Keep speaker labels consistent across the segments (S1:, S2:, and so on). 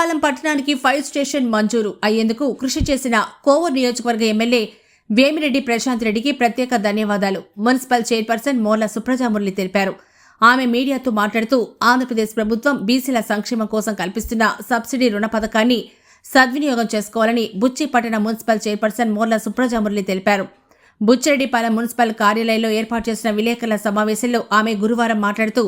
S1: బుచ్చిరెడ్డిపాలెం పట్టణానికి fire station మంజూరు అయ్యేందుకు కృషి చేసిన కోవూరు నియోజకవర్గ ఎమ్మెల్యే వేమిరెడ్డి ప్రశాంత్ రెడ్డికి ప్రత్యేక ధన్యవాదాలు. మున్సిపల్ చైర్పర్సన్ మోర్ల సుప్రజామురళి తెలిపారు. ఆమె మీడియాతో మాట్లాడుతూ ఆంధ్రప్రదేశ్ ప్రభుత్వం బీసీల సంక్షేమం కోసం కల్పిస్తున్న సబ్సిడీ రుణ పథకాన్ని సద్వినియోగం చేసుకోవాలని బుచ్చి పట్టణ మున్సిపల్ చైర్పర్సన్ మోర్ల సుప్రజామురళి తెలిపారు. బుచ్చిరెడ్డిపాలెం మున్సిపల్ కార్యాలయంలో ఏర్పాటు చేసిన విలేకరుల సమావేశంలో ఆమె గురువారం మాట్లాడుతూ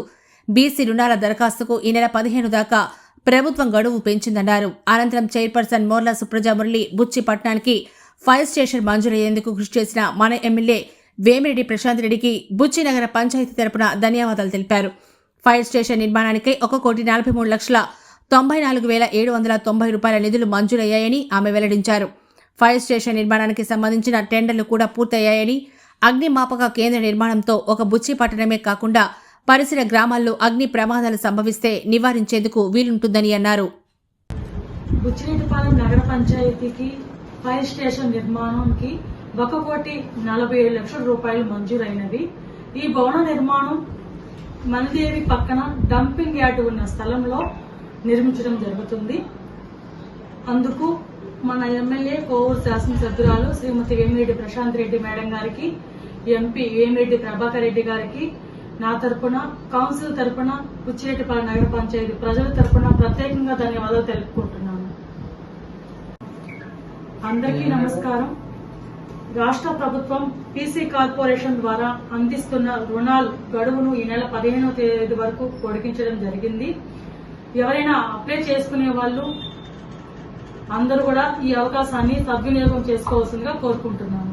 S1: బీసీ రుణాల దరఖాస్తుకు ఈ నెల పదిహేను దాకా ప్రభుత్వం గడువు పెంచిందన్నారు. అనంతరం చైర్పర్సన్ మోర్ల సుప్రజామురళి బుచ్చి పట్టణానికి ఫైర్ స్టేషన్ మంజూరయ్యేందుకు కృషి చేసిన మన ఎమ్మెల్యే వేమిరెడ్డి ప్రశాంత్ రెడ్డికి బుచ్చి నగర పంచాయతీ తరపున ధన్యవాదాలు తెలిపారు. ఫైర్ స్టేషన్ నిర్మాణానికై ఒక కోటి నలభై మూడు లక్షల తొంభై నాలుగు వేల ఏడు వందల తొంభై రూపాయల నిధులు మంజూరయ్యాయని ఆమె వెల్లడించారు. ఫైర్ స్టేషన్ నిర్మాణానికి సంబంధించిన టెండర్లు కూడా పూర్తయ్యాయని అగ్నిమాపక కేంద్ర నిర్మాణంతో ఒక బుచ్చి పట్టణమే కాకుండా పరిసర గ్రామాల్లో అగ్ని ప్రమాదాలు సంభవిస్తే నివారించేందుకు వీలుంటుందని అన్నారు.
S2: బుచ్చిరెడ్డిపాలెం నగర పంచాయతీకి ఫైర్ స్టేషన్ నిర్మాణంకి ఒక కోటి నలభై ఏడు లక్షల రూపాయలు మంజూరైనవి. ఈ భవన నిర్మాణం మనదేవి పక్కన డంపింగ్ యార్డ్ ఉన్న స్థలంలో నిర్మించడం జరుగుతుంది. అందుకు మన ఎమ్మెల్యే కోవూరు శాసనసభ్యురాలు శ్రీమతి వేమిరెడ్డి ప్రశాంత్ రెడ్డి మేడం గారికి ఎంపీ వేమిరెడ్డి ప్రభాకర్ రెడ్డి గారికి నా తరపున కౌన్సిల్ తరపున బుచ్చిరెడ్డిపాలెం నగర పంచాయతీ ప్రజల తరపున ప్రత్యేకంగా ధన్యవాదాలు తెలుపుకుంటున్నాను. అందరికీ నమస్కారం. రాష్ట్ర ప్రభుత్వం పీసీ కార్పొరేషన్ ద్వారా అందిస్తున్న రుణాలు గడువును ఈ నెల పదిహేనవ తేదీ వరకు పొడిగించడం జరిగింది. ఎవరైనా అప్లై చేసుకునే వాళ్ళు అందరూ కూడా ఈ అవకాశాన్ని సద్వినియోగం చేసుకోవాల్సిందిగా కోరుకుంటున్నాను.